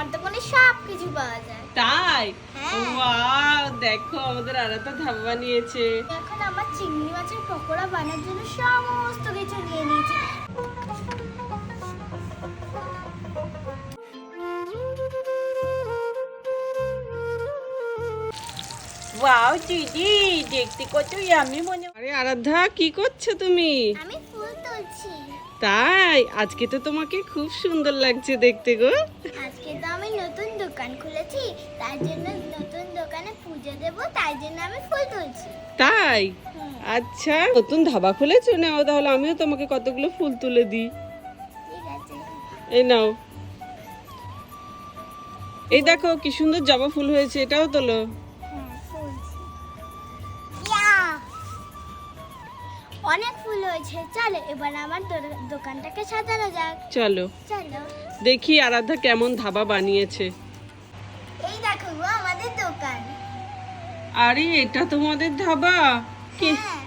আমার দোকানে সব কিছু পাওয়া যায়। তাই? হ্যাঁ। ওয়াও দেখো আমাদের আরাতা ধাবা বানিয়েছে। এখন আমার চিংড়ি মাছের পকোড়া বানানোর জন্য সমস্ত কিছু নিয়ে নিয়েছি। ওয়াও দিদি দেখতে কত ইয়ামি মনে আরে আরাধ্যা কি করছ তুমি? আমি তাই আজকে তো তোমাকে খুব সুন্দর লাগছে দেখতে গো। আজকে তো আমি নতুন দোকান খুলেছি তার জন্য নতুন দোকানে পুজো দেব তাই জন্য আমি ফুল তুলছি। তাই? আচ্ছা নতুন ধাবা খুলেছো? নাও তাহলে আমিও তোমাকে কতগুলো ফুল তুলে দিই। ঠিক আছে। এই নাও। এই দেখো কি সুন্দর জবা ফুল হয়েছে এটাও তোলো। অনেক ফুল হয়েছে। চলো এবার আমার দোকানটাকে সাজানো যাক। চলো। চলো। দেখি আরাধ্যা কেমন ধাবা বানিয়েছে। এই দেখো গো আমাদের দোকান। আরে এটা তোমাদের ধাবা? কি হ্যাঁ।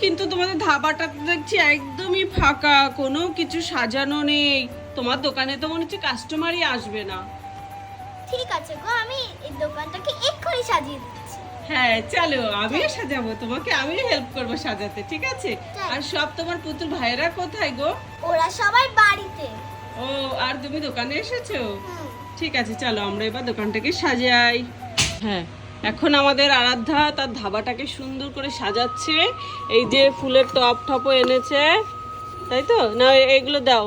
কিন্তু তোমাদের ধাবাটা তো দেখছি একদমই ফাঁকা কোনো কিছু সাজানো নেই। তোমার দোকানে তো মনে হচ্ছে কাস্টমারই আসবে না। ঠিক আছে গো আমি এই দোকানটাকে এক্ষুনি সাজিয়ে দিচ্ছি। হ্যাঁ চলো আমিও সাজাবো তোমাকে আমিও হেল্প করব সাজাতে ঠিক আছে? আর সব তোমার পুতুল ভাইয়েরা কোথায় গো? ওরা সবাই বাড়িতে। ও আর তুমি দোকানে এসেছ? ঠিক আছে চলো আমরা এবার দোকানটাকে সাজাই। হ্যাঁ এখন আমাদের আরাধ্যা তার ধাবাটাকে সুন্দর করে সাজাচ্ছে। এই যে ফুলের টপ টপও এনেছে তাই তো? না এগুলো দাও।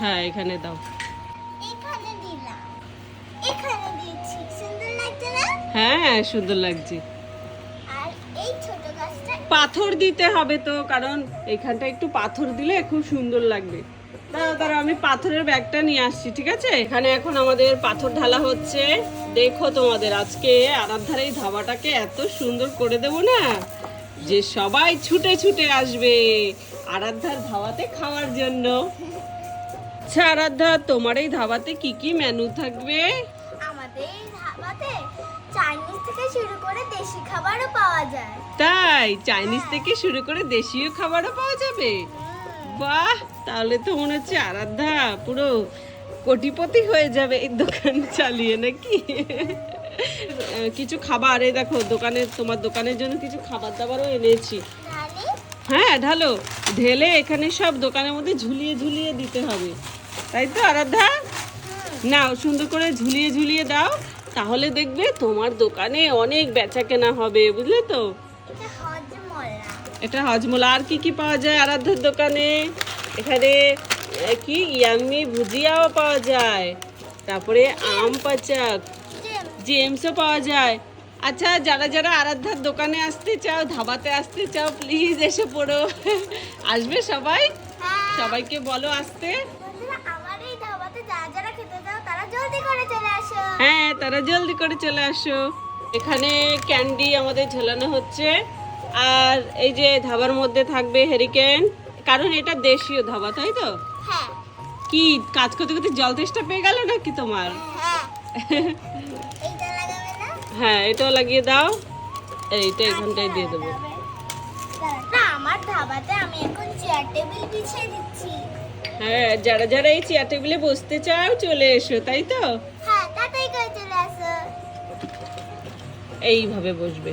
হ্যাঁ এখানে দাও। হ্যাঁ সুন্দর লাগছে। পাথর দিতে হবে তো কারণ এখানটা একটু পাথর দিলে খুব সুন্দর লাগবে। দাঁড়াও দাঁড়াও আমি পাথরের ব্যাগটা নিয়ে আসছি ঠিক আছে? এখানে এখন আমাদের পাথর ঢালা হচ্ছে। দেখো তোমাদের আজকে আরাধ্যার এই ধাবাটাকে এত সুন্দর করে দেব না যে সবাই ছুটে ছুটে আসবে আরাধ্যার ধাবাতে খাওয়ার জন্য। আচ্ছা আরাধ্যা তোমার এই ধাবাতে কি কি মেনু থাকবে? আমাদের থেকে শুরু করে দেশি খাবারও পাওয়া যায়। তাই চাইনিজ থেকে শুরু করে দেশীয় খাবারও পাওয়া যাবে। বাহ তাহলে তো মনে হচ্ছে আরাধ্যা পুরো কোটিপতি হয়ে যাবে এই দোকান চালিয়ে নাকি? কিছু খাবার এই দেখো দোকানে তোমার দোকানের জন্য কিছু খাবার দাবারও এনেছি। হ্যাঁ ঢালো ঢেলে এখানে সব দোকানের মধ্যে ঝুলিয়ে ঝুলিয়ে দিতে হবে। তাই তো আরাধ্যা? নাও সুন্দর করে ঝুলিয়ে ঝুলিয়ে দাও। তাহলে দেখবে তোমার দোকানে অনেক বেচা কেনা হবে বুঝলে তো? এটা হজমলা। আর কি কি পাওয়া যায় আরাধ্যের দোকানে? এখানে কি? ইয়াম্মি ভুজিয়াও পাওয়া যায়। তারপরে আম পাচাক। জেমসও পাওয়া যায়। আচ্ছা যারা যারা আরাধ্যার দোকানে আসতে চাও ধাবাতে আসতে চাও প্লিজ এসে পড়ো। আসবে সবাই? হ্যাঁ। সবাইকে বলো আসতে। বন্ধুরা আমার এই ধাবাতে যারা যারা খেতে চাও তারা জলদি করে চলে আসো। হ্যাঁ তারা জলদি করে চলে আসো। এখানে ক্যান্ডি আমাদের ঝোলানো হচ্ছে। আর এই যে ধাবার মধ্যে থাকবে হেরিকেন কারণ এটা দেশীয় ধাবা তাই তো? হ্যাঁ। কি কাজ করতে করতে জল তেষ্টা পেয়ে গেল নাকি তোমার? হ্যাঁ। হ্যাঁ এটাও লাগিয়ে দাও। এইটা এখানটায় দিয়ে দেবো। আমার ধাবাতে আমি এখন চেয়ার টেবিল বিছিয়ে দিচ্ছি। হ্যাঁ যারা যারা এই চেয়ার টেবিলে বসতে চাও চলে এসো তাই তো? হ্যাঁ এইভাবে বসবে।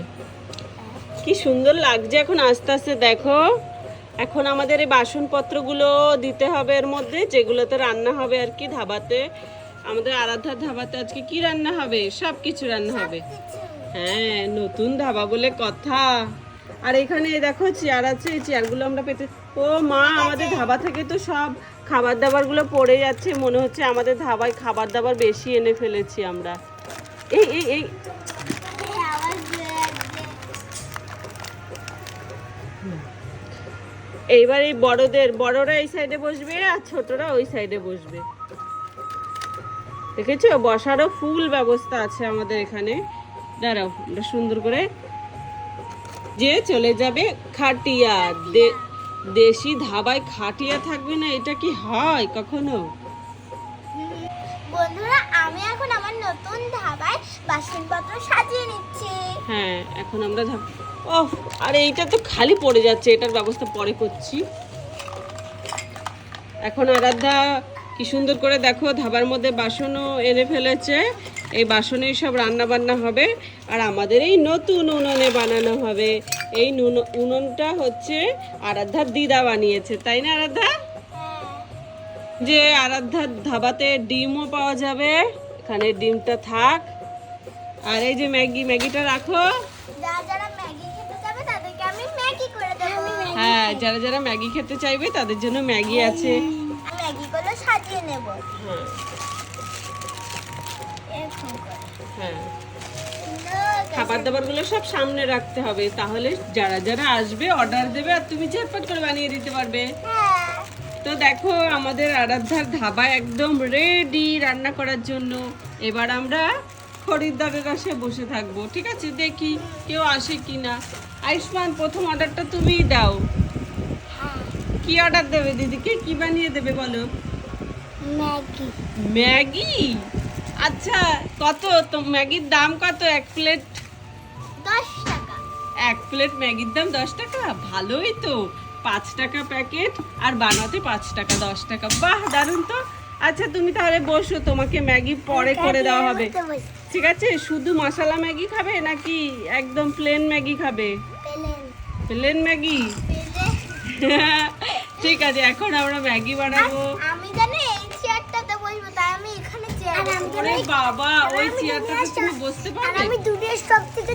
কি সুন্দর লাগছে এখন আস্তে আস্তে দেখো। এখন আমাদের এই বাসনপত্রগুলো দিতে হবে এর মধ্যে যেগুলোতে রান্না হবে আর কি ধাবাতে। আমাদের আরাধ্যার ধাবাতে আজকে কি রান্না হবে? সব কিছু রান্না হবে। হ্যাঁ নতুন ধাবা বলে কথা। আর এখানে দেখো চেয়ার আছে এই চেয়ারগুলো আমরা পেতে ও মা আমাদের ধাবা থেকে তো সব খাবার দাবারগুলো পড়ে যাচ্ছে, মনে হচ্ছে আমাদের ধাবায় খাবার দাবার বেশি এনে ফেলেছি আমরা। এই এই এই। এইবার এই বড়দের, বড়রা এই সাইডে বসবে আর ছোটরা ওই সাইডে বসবে। দেখেছ? বসারও ফুল ব্যবস্থা আছে আমাদের এখানে। দাঁড়াও সুন্দর করে যে চলে যাবে খাটিয়া, দে- দেশি ধাবায় খাটিয়া থাকবে না এটা কি হয় কখনো? বন্ধুরা আমি এখন আমার নতুন ধাবায় বাসনপত্র সাজিয়ে নিচ্ছি। হ্যাঁ এখন আমরা ও আর এইটা তো খালি পড়ে যাচ্ছে এটার ব্যবস্থা পরে করছি। এখন আরাধ্যা কি সুন্দর করে দেখো ধাবার মধ্যে বাসনও এনে ফেলেছে। এই বাসনেই সব রান্না বান্না হবে আর আমাদের এই নতুন উনুনে বানানো হবে। এই নুন- উনুনটা হচ্ছে আরাধ্যার দিদা বানিয়েছে তাই না আরাধ্যা? যে আরাধ্যার ধাবাতে ডিমও পাওয়া যাবে এখানে ডিমটা থাক। আর এই যে ম্যাগি ম্যাগিটা রাখো। যারা যারা ম্যাগি খেতে যাবে তাদেরকে আমি ম্যাগি করে দেবো। হ্যাঁ যারা যারা ম্যাগি খেতে চাইবে তাদের জন্য ম্যাগি আছে। ম্যাগিগুলো সাজিয়ে নেব। হ্যাঁ। হ্যাঁ। খাবার দাবারগুলো সব সামনে রাখতে হবে তাহলে যারা যারা আসবে অর্ডার দেবে আর তুমি ঝটপট করে বানিয়ে দিতে পারবে। হ্যাঁ। তো দেখো আমাদের আরাধ্যার ধাবা একদম রেডি রান্না করার জন্য। এবার আমরা খরিদ্দারের কাছে বসে থাকব ঠিক আছে? দেখি কেউ আসে কি না আয়ুষ্মান প্রথম অর্ডারটা তুমিই দাও। হ্যাঁ। কি অর্ডার দেবে দিদিকে? কি বানিয়ে দেবে বলো? ম্যাগি। ম্যাগি? আচ্ছা কত? তো ম্যাগির দাম কত? এক প্লেট? দশ টাকা। এক প্লেট ম্যাগির দাম দশ টাকা? ভালোই তো। পাঁচ টাকা প্যাকেট আর বানাতে পাঁচ টাকা দশ টাকা। বাহ দারুণ তো। আচ্ছা তুমি তাহলে বসো তোমাকে ম্যাগি পরে করে দেওয়া হবে। ঠিক আছে? শুধু মশলা ম্যাগি খাবে নাকি একদম প্লেন ম্যাগি খাবে? পেলেন প্লেন ম্যাগি? ঠিক আছে এখন আমরা ম্যাগি বানাবো। আমি জানি এই চেয়ারটাতে বসবো তাই আমি এখানে চেয়ার ওরে বাবা ওই চেয়ারটাতে তুমি বসতে পারবে? আমি দুনিয়ার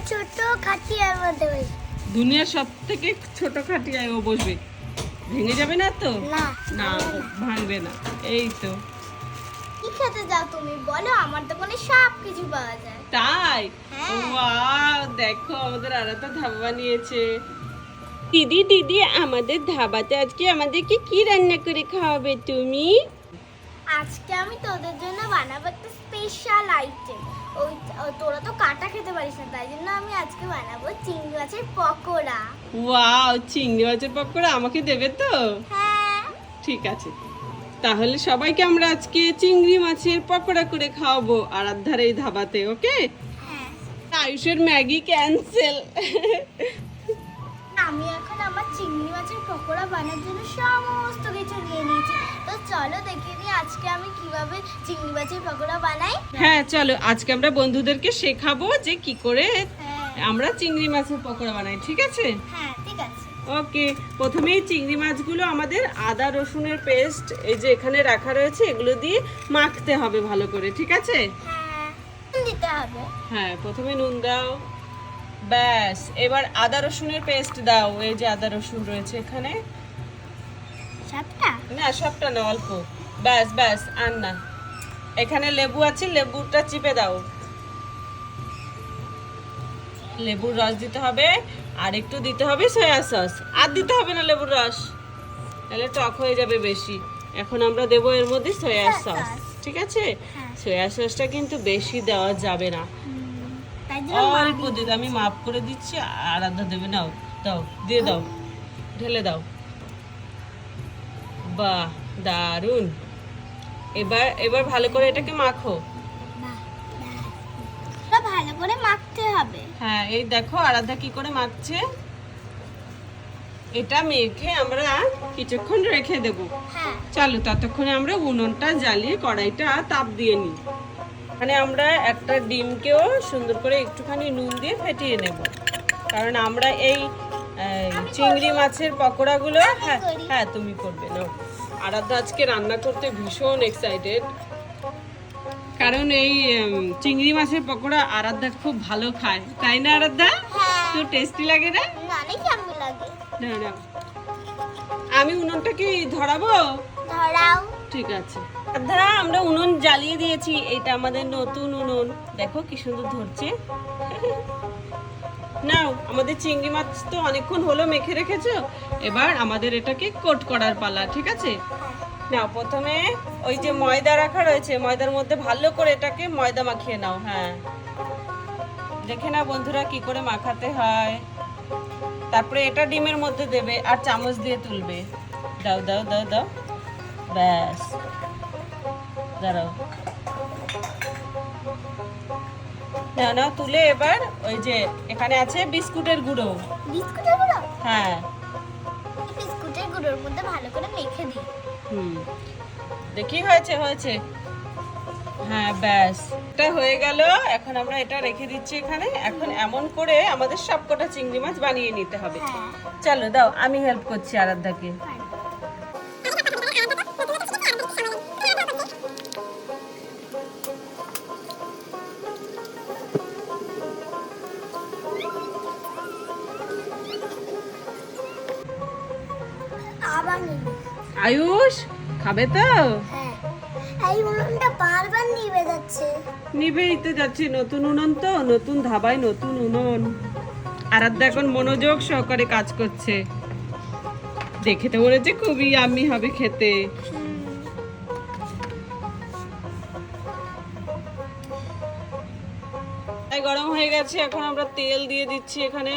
ছোট খাটিয়ার মধ্যে বসবো দুনিয়ার সব ছোট খাটিয়ায় ও বসবে। ভেঙে যাবে না তো? না। না ভাঙবে না। এই তো। কি খেতে যাও তুমি? বলো আমার দোকানে সব কিছু পাওয়া যায়। তাই? হ্যাঁ। ওয়াও দেখো আমাদের আলাদা ধাবা বানিয়েছে। দিদি দিদি আমাদের ধাবাতে আজকে আমাদেরকে কি রান্না করে খাওয়াবে তুমি? আজকে আমি তোদের জন্য বানাবো একটা স্পেশাল আইটেম ওই তোরা তো কাটা খেতে পারিস না তাই জন্য আমি আজকে বানাবো চিংড়ি মাছের পকোড়া। ওয়াও চিংড়ি মাছের পকোড়া আমাকে দেবে তো? হ্যাঁ। ঠিক আছে। তাহলে সবাইকে আমরা আজকে চিংড়ি মাছের পকোড়া করে খাওয়াবো আর আরাধ্যার এই ধাবাতে ওকে? হ্যাঁ। আয়ুষের ম্যাগি ক্যান্সেল। আমি এখন আমার চিংড়ি মাছের পকোড়া বানানোর জন্য সমস্ত চলো দেখে নিই আজকে আমি কীভাবে চিংড়ি মাছের পকোড়া বানাই। হ্যাঁ চলো আজকে আমরা বন্ধুদেরকে শেখাবো যে কি করে হ্যাঁ। আমরা চিংড়ি মাছের পকোড়া বানাই ঠিক আছে? হ্যাঁ ঠিক আছে। ওকে প্রথমেই চিংড়ি মাছগুলো আমাদের আদা রসুনের পেস্ট এই যে এখানে রাখা রয়েছে এগুলো দিয়ে মাখতে হবে ভালো করে ঠিক আছে? হ্যাঁ দিতে হবে। হ্যাঁ প্রথমে নুন দাও। ব্যাস এবার আদা রসুনের পেস্ট দাও এই যে আদা রসুন রয়েছে এখানে। না সবটা না অল্প। ব্যাস ব্যাস আর না। এখানে লেবু আছে লেবুটা চিপে দাও। লেবুর রস দিতে হবে আর একটু দিতে হবে সয়া সস আর দিতে হবে না লেবুর রস। তাহলে টক হয়ে যাবে বেশি। এখন আমরা দেবো এর মধ্যে সয়া সস ঠিক আছে? হ্যাঁ। সয়া সসটা কিন্তু বেশি দেওয়া যাবে না। অল্প দিতে আমি মাপ করে দিচ্ছি আর আধা দেবে নাও দাও দিয়ে দাও। ঢেলে দাও। বাহ দারুণ এবার এবার ভালো করে এটাকে মাখো। ভালো করে মাখতে হবে। হ্যাঁ এই দেখো আরাধা কি করে মাখছে? এটা মেখে আমরা কিছুক্ষণ রেখে দেব। হ্যাঁ। চলো ততক্ষণে আমরা উনুনটা জ্বালিয়ে কড়াইটা তাপ দিয়ে নিই। মানে আমরা একটা ডিমকেও সুন্দর করে একটুখানি নুন দিয়ে ফেটিয়ে নেব। কারণ আমরা এই চিংড়ি মাছের পকোড়াগুলো হ্যাঁ হ্যাঁ তুমি করবে না আরাধ্যা আজকে রান্না করতে ভীষণ এক্সাইটেড কারণ এই চিংড়ি মাছের পকোড়া আরাধ্যা খুব ভালো খায়। তাই না আরাধ্যা? হ্যাঁ। তো টেস্টি লাগে না? আমি লাগে। না না। আমি উনুনটা কি ধরাবো? ধরাও। ঠিক আছে। ধরা আমরা উনুন জ্বালিয়ে দিয়েছি। এটা আমাদের নতুন উনুন। দেখো কি সুন্দর ধরছে। নাও, আমাদের চিংড়ি মাছ তো অনেকক্ষণ হলো মেখে রেখেছো। এবার আমাদের এটাকে কোট করার পালা, ঠিক আছে? নাও, প্রথমে ওই যে ময়দা রাখা রয়েছে, ময়দার মধ্যে ভালো করে এটাকে ময়দা মাখিয়ে নাও হ্যাঁ। দেখে না বন্ধুরা কি করে মাখাতে হয়। তারপরে এটা ডিমের মধ্যে দেবে আর চামচ দিয়ে তুলবে। দাও দাও দাও দাও। ব্যাস। দাঁড়াও। না না তুলে এবার ওই যে এখানে আছে বিস্কুটের গুঁড়ো। বিস্কুটের গুঁড়ো? হ্যাঁ। বিস্কুটের গুঁড়োর মধ্যে ভালো করে মেখে দিই। হুম। দেখি হয়েছে হয়েছে? হ্যাঁ ব্যাস। এটা হয়ে গেল। এখন আমরা এটা রেখে দিচ্ছি এখানে। এখন এমন করে আমাদের সবকটা চিংড়ি মাছ বানিয়ে নিতে হবে। হ্যাঁ। চলো দাও আমি হেল্প করছি আরাধ্যাকে। খাবে তো? হ্যাঁ। এই উনুনটা বারবার নিভে যাচ্ছে। নিবেই তো যাচ্ছি নতুন উনুন তো নতুন ধাবায় নতুন উনুন। আরাধ্যা এখন মনোযোগ সহকারে কাজ করছে। দেখে তো হচ্ছে খুবই আমি হবে খেতে। গরম হয়ে গেছে এখন আমরা তেল দিয়ে দিচ্ছি এখানে।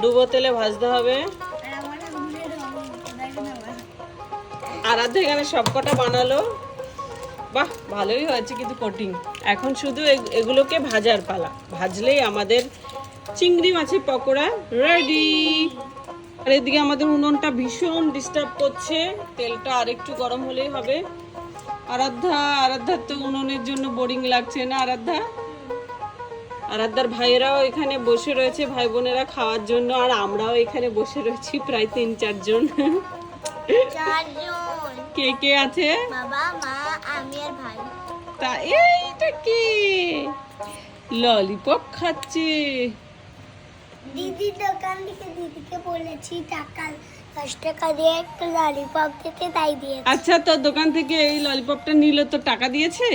ডুবো তেলে ভাজতে হবে। আরাধ্যা এখানে সবকটা বানালো। বাহ, ভালোই হয়েছে কিন্তু কোটিং এখন শুধু এগ- এগুলোকে ভাজার পালা। ভাজলেই আমাদের চিংড়ি মাছের পকোড়া রেডি আর এদিকে আমাদের উনুনটা ভীষণ ডিস্টার্ব করছে। তেলটা আরেকটু গরম হলেই হবে। আরাধ্যা, আরাধ্যার তো উনুনের জন্য বোরিং লাগছে না, আরাধ্যা? আরাধ্যার ভাইয়েরাও এখানে বসে রয়েছে ভাই বোনেরা খাওয়ার জন্য। আর আমরাও এখানে বসে রয়েছি প্রায় তিন চারজন চারজন। কে কে আছে? বাবা মা আমি আর ভাই। তা এইটা কি? ললিপপ খাচ্ছে। দিদির দোকান থেকে দিদিকে বলেছি টাকা দশ টাকা দিয়ে একটা ললিপপ দিতে তাই দিয়ে আচ্ছা তোর দোকান থেকে এই ললিপপটা নিল তো টাকা দিয়েছে?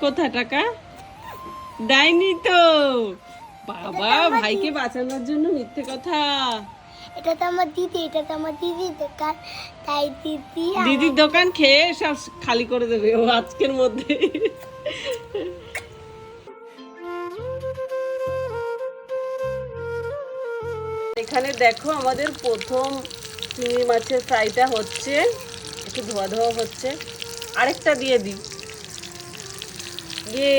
কোথায় টাকা? দেয়নি তো। বাবা ভাইকে বাঁচানোর জন্য মিথ্যে কথা। এটা তো আমার দিদি, এটা তো আমার দিদির দোকান। তাই দিদি দিদির দোকান খেয়ে সব খালি করে দেবে ও আজকের মধ্যে। এখানে দেখো আমাদের প্রথম চিংড়ি মাছের ফ্রাইটা হচ্ছে। একটু ধোয়া ধোয়া হচ্ছে। আরেকটা দিয়ে দিই। ইয়ে।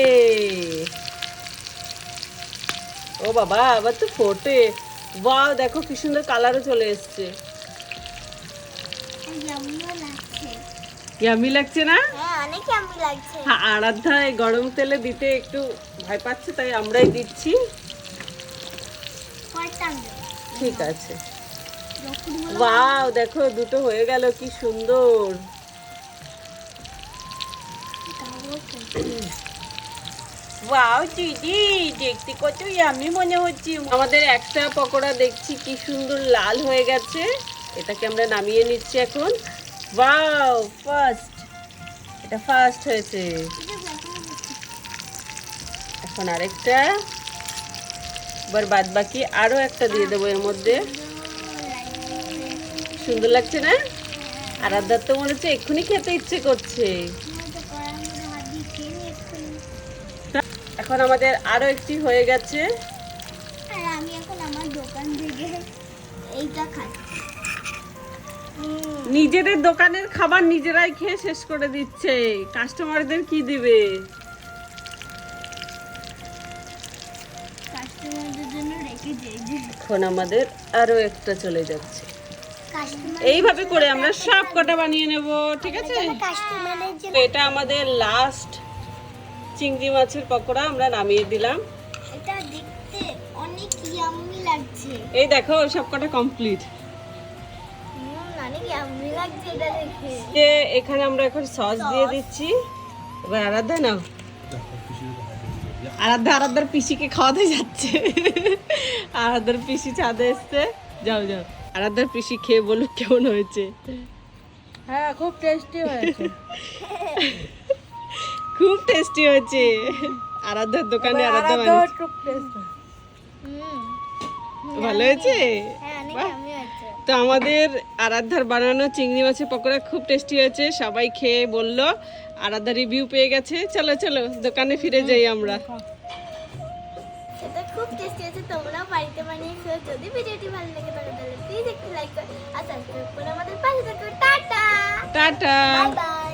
ও বাবা, আবার তো ফোটে। বাহ দেখো কি সুন্দর কালারও চলে এসছে। ইয়ামি লাগছে। না? হ্যাঁ অনেক আমি লাগছে। হ্যাঁ আরাধ্যা গরম তেলে দিতে একটু ভয় পাচ্ছে তাই আমরাই দিচ্ছি। ঠিক আছে। ওয়াও দেখো দুটো হয়ে গেল কি সুন্দর। ওয়াও দিদি, দেখতে কত ইয়ামি মনে হচ্ছে। আমাদের একটা পকোড়া দেখছি, কি সুন্দর লাল হয়ে গেছে। এটাকে আমরা নামিয়ে নিচ্ছি এখন। ওয়াও ফার্স্ট এটা ফার্স্ট হয়েছে। এখন আরেকটা। এবার বাদ বাকি আরও একটা দিয়ে দেবো এর মধ্যে। সুন্দর লাগছে না? আরাধ্যার তো মনে হচ্ছে এক্ষুনি খেতে ইচ্ছে করছে। এখন আমাদের আরও একটি হয়ে গেছে। আর আমি এখন আমার দোকান থেকে এইটা খাচ্ছি নিজেদের দোকানের খাবার নিজেরাই খেয়ে শেষ করে দিচ্ছে। কাস্টমারদের কি দিবে? এখন আমাদের আরও একটা চলে যাচ্ছে। এইভাবে করে আমরা সব কটা বানিয়ে নেব ঠিক আছে? এটা আমাদের লাস্ট চিংড়ি মাছের পকোড়া আমরা নামিয়ে দিলাম। এটা দেখতে অনেক ইয়াম্মি লাগছে। এই দেখো সব কটা কমপ্লিট যে এখানে আমরা এখন সস দিয়ে দিচ্ছি। এবার আরাধ্যা নাও। আরাধ্যা আরাধ্যার পিসিকে খাওয়াতে যাচ্ছে। আরাধ্যার পিসি ছাদে এসছে। যাও যাও। আরাধ্যার পিসি খেয়ে বলুক কেমন হয়েছে। হ্যাঁ খুব টেস্টি হয়েছে। খুব টেস্টি হয়েছে। আরাধ্যার দোকানে আরাধ্যা বানিয়েছে। খুব টেস্টি হুম ভালো হয়েছে? হ্যাঁ তো আমাদের আরাধ্যার বানানো চিংড়ি মাছের পকোড়া খুব টেস্টি হয়েছে। সবাই খেয়ে বলল আরাধ্যা রিভিউ পেয়ে গেছে। চলো চলো দোকানে ফিরে যাই আমরা। খুব টেস্টি আছে তোমরাও বাড়িতে বানিয়ে খেও যদি ভিডিওটি ভালো লেগে থাকে তাহলে প্লিজ একটু লাইক করো আর সাবস্ক্রাইব করে আমাদের পাশে থাকো। টাটা! টাটা! Bye bye